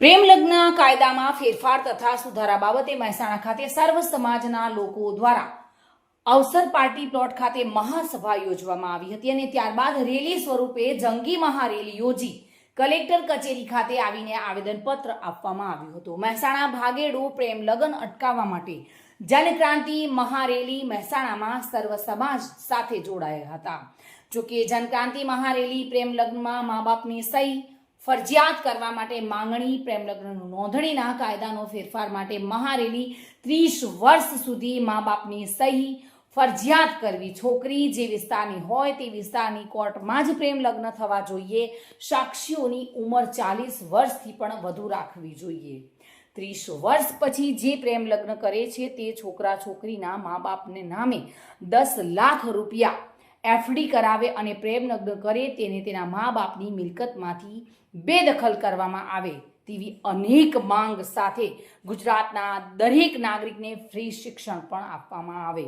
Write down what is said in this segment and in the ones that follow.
પ્રેમ લગ્ન કાયદામાં ફેરફાર તથા સુધારા બાબતે મહેસાણા ખાતે સર્વ સમાજના લોકો દ્વારા અવસર પાર્ટી પ્લોટ ખાતે મહાસભા યોજવામાં આવી હતી અને ત્યારબાદ રેલી સ્વરૂપે જંગી મહારેલી યોજી કલેક્ટર કચેરી ખાતે આવીને આવેદનપત્ર આપવામાં આવ્યું હતું. મહેસાણા ભાગેડુ પ્રેમ લગ્ન અટકાવવા માટે જનક્રાંતિ મહારેલી મહેસાણામાં સર્વ સમાજ સાથે જોડાયા હતા. જોકે જનક્રાંતિ મહારેલી પ્રેમ લગ્નમાં મા બાપની સહી ફરજિયાત કરવા માટે માંગણી, પ્રેમલગ્નનું નોંધણીના કાયદાનો ફેરફાર માટે મહારેલી ત્રીસ વર્ષ સુધી મા બાપની સહી ફરજિયાત કરવી. છોકરી જે વિસ્તારની હોય તે વિસ્તારની કોર્ટમાં જ પ્રેમ લગ્ન થવા જોઈએ. સાક્ષીઓની ઉંમર ચાલીસ વર્ષથી પણ વધુ રાખવી જોઈએ. ત્રીસ વર્ષ પછી જે પ્રેમ લગ્ન કરે છે તે છોકરા છોકરીના મા બાપને નામે દસ લાખ રૂપિયા એફડી કરાવે અને પ્રેમ લગ્ન કરે તેને તેના મા બાપની મિલકતમાંથી બેદખલ કરવામાં આવે તેવી અનેક માંગ સાથે ગુજરાતના દરેક નાગરિકને ફ્રી શિક્ષણ પણ આપવામાં આવે.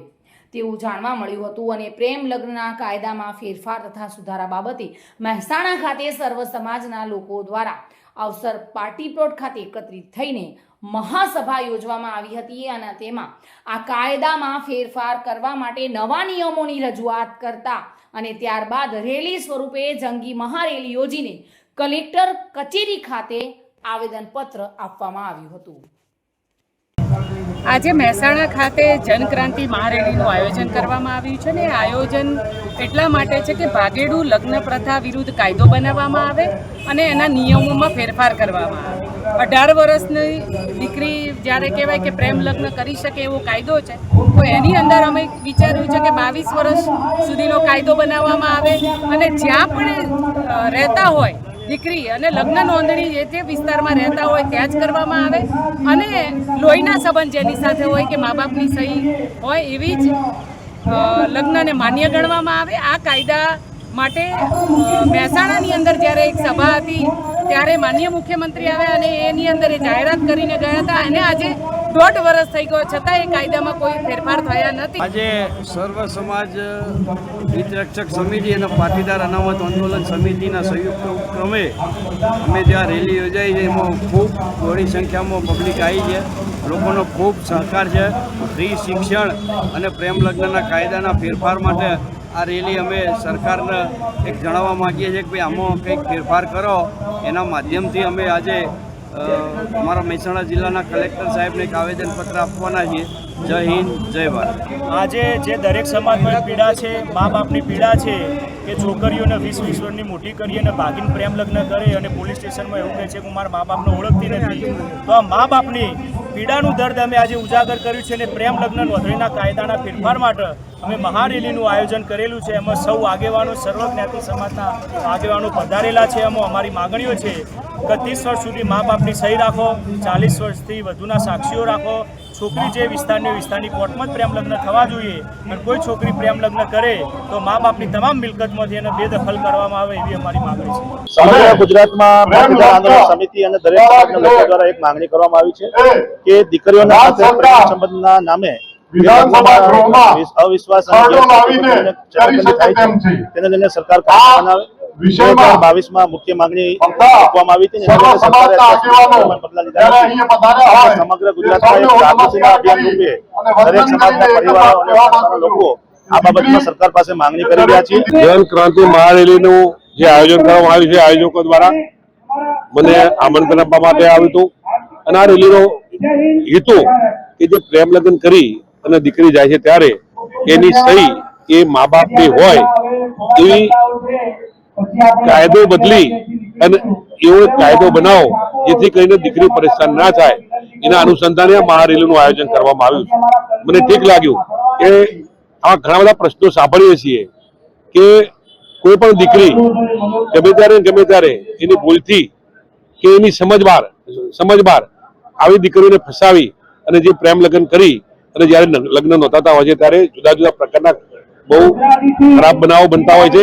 તેવું જાણવા મળ્યું હતું અને પ્રેમ લગ્નના કાયદામાં ફેરફાર તથા સુધારા બાબતે મહેસાણા ખાતે સર્વ સમાજના લોકો દ્વારા અવસર પાર્ટી પ્લોટ ખાતે એકત્રિત થઈને મહાસભા યોજવામાં આવી હતી અને તેમાં આ કાયદામાં ફેરફાર કરવા માટે નવા નિયમોની રજૂઆત કરતા અને ત્યારબાદ રેલી સ્વરૂપે જંગી મહારેલી યોજીને કલેક્ટર કચેરી ખાતે આવેદનપત્ર આપવામાં આવ્યું હતું. આજે મહેસાણા ખાતે જનક્રાંતિ મહારેલીનું આયોજન કરવામાં આવ્યું છે ને આયોજન એટલા માટે છે કે ભાગેડુ લગ્ન પ્રથા વિરુદ્ધ કાયદો બનાવવામાં આવે અને એના નિયમોમાં ફેરફાર કરવામાં આવે. અઢાર વર્ષની દીકરી જ્યારે કહેવાય કે પ્રેમ લગ્ન કરી શકે એવો કાયદો છે, તો એની અંદર અમે વિચાર્યું છે કે બાવીસ વર્ષ સુધીનો કાયદો બનાવવામાં આવે અને જ્યાં પણ રહેતા હોય દીકરી અને લગ્ન નોંધણી જે તે વિસ્તારમાં રહેતા હોય ત્યાં જ કરવામાં આવે અને લોહીના સંબંધ જેની સાથે હોય કે મા બાપની સહી હોય એવી જ લગ્નને માન્ય ગણવામાં આવે. આ કાયદા માટે મહેસાણાની અંદર જ્યારે એક સભા હતી, ત્યારે માન્ય મુખ્યમંત્રી આવ્યા અને એની અંદર એ જાહેરાત કરીને ગયા હતા. અને આજે દોઢ વર્ષ થઈ ગયો છતાં એ કાયદામાં કોઈ ફેરફાર થયા નથી. આજે સર્વ સમાજ હિતરક્ષક સમિતિ અને પાટીદાર અનામત આંદોલન સમિતિના સંયુક્ત ઉપક્રમે અમે જ્યાં રેલી યોજાઈ છે, એમાં ખૂબ મોટી સંખ્યામાં પબ્લિક આવી છે. લોકોનો ખૂબ સહકાર છે. ફ્રી શિક્ષણ અને પ્રેમ લગ્નના કાયદાના ફેરફાર માટે આ રેલી અમે સરકારને એક જણાવવા માગીએ છીએ કે ભાઈ આમાં કંઈક ફેરફાર કરો. એના માધ્યમથી અમે આજે અમારા મહેસાણા જિલ્લાના કલેક્ટર સાહેબને એક આવેદનપત્ર આપવાના છીએ. જય હિન્દ, જય ભારત. આજે જે દરેક સમાજમાં પીડા છે મા બાપની પીડા છે, કે છોકરીઓને વીસ વીસ વર્ષની મોટી કરી અને ભાગીને પ્રેમ લગ્ન કરે અને પોલીસ સ્ટેશનમાં એવું કહે છે કે મારા મા બાપને ઓળખતી નથી. તો આ મા બાપની પીડાનું દર્દ અમે આજે ઉજાગર કર્યું છે અને પ્રેમ લગ્ન નોંધણીના કાયદાના ફેરફાર માટે અમે મહારેલીનું આયોજન કરેલું છે. એમાં સૌ આગેવાનો સર્વ જ્ઞાતિ સમાજના આગેવાનો પધારેલા છે. એમાં અમારી માગણીઓ છે, કે વર્ષ સુધી મા બાપની સહી રાખો, ચાલીસ વર્ષથી વધુના સાક્ષીઓ રાખો છોકરી જે વિસ્તારની વિસ્તારની કોર્ટમાં જ પ્રેમ લગ્ન થવા જોઈએ. અને કોઈ છોકરી પ્રેમ લગ્ન કરે તો મા બાપની તમામ મિલકતમાંથી એને બેદખલ કરવામાં આવે એવી અમારી માંગણી છે. સમગ્ર ગુજરાતમાં આંદોલન સમિતિ અને દરેક સમાજના લોકો દ્વારા એક માંગણી કરવામાં આવી છે કે દીકરીઓના સાથે પ્રેમ સંબંધના નામે અવિશ્વાસ. તેને લઈને સરકાર બનાવે. બાવીસમાં મુખ્ય માંગણી મૂકવામાં આવી હતી સમગ્ર ગુજરાતમાં એક જાગૃતિના અભિયાન રૂપે દરેક સમાજના પરિવારો લોકો આ બાબતમાં સરકાર પાસે માંગણી કરી રહ્યા છે. જન ક્રાંતિ મહારેલીનું જે આયોજન કરવામાં આવ્યું છે આયોજકો દ્વારા મને આમંત્રણ આપવા માટે આવ્યું હતું. અને આ રેલીનો હેતુ કે જે પ્રેમ લગ્ન કરી અને દીકરી જાય છે ત્યારે એની સહી એ મા બાપની હોય એવી કાયદો બદલી અને એવો કાયદો બનાવો જેથી કરીને દીકરી પરેશાન ના થાય. એના અનુસંધાને મહારેલીનું આયોજન કરવામાં આવ્યું છે. મને ઠીક લાગ્યું કે આ ઘણા બધા પ્રશ્નો સાંભળીએ છીએ કે કોઈ પણ દીકરી ગમે ત્યારે ગમે ત્યારે એની ભૂલથી કે એની સમજબાર સમજબાર આવી દીકરીઓને ફસાવી અને જે પ્રેમ લગ્ન કરી અને જ્યારે લગ્ન નોંધાતા હોય છે ત્યારે જુદા જુદા પ્રકારના બહુ ખરાબ બનાવો બનતા હોય છે.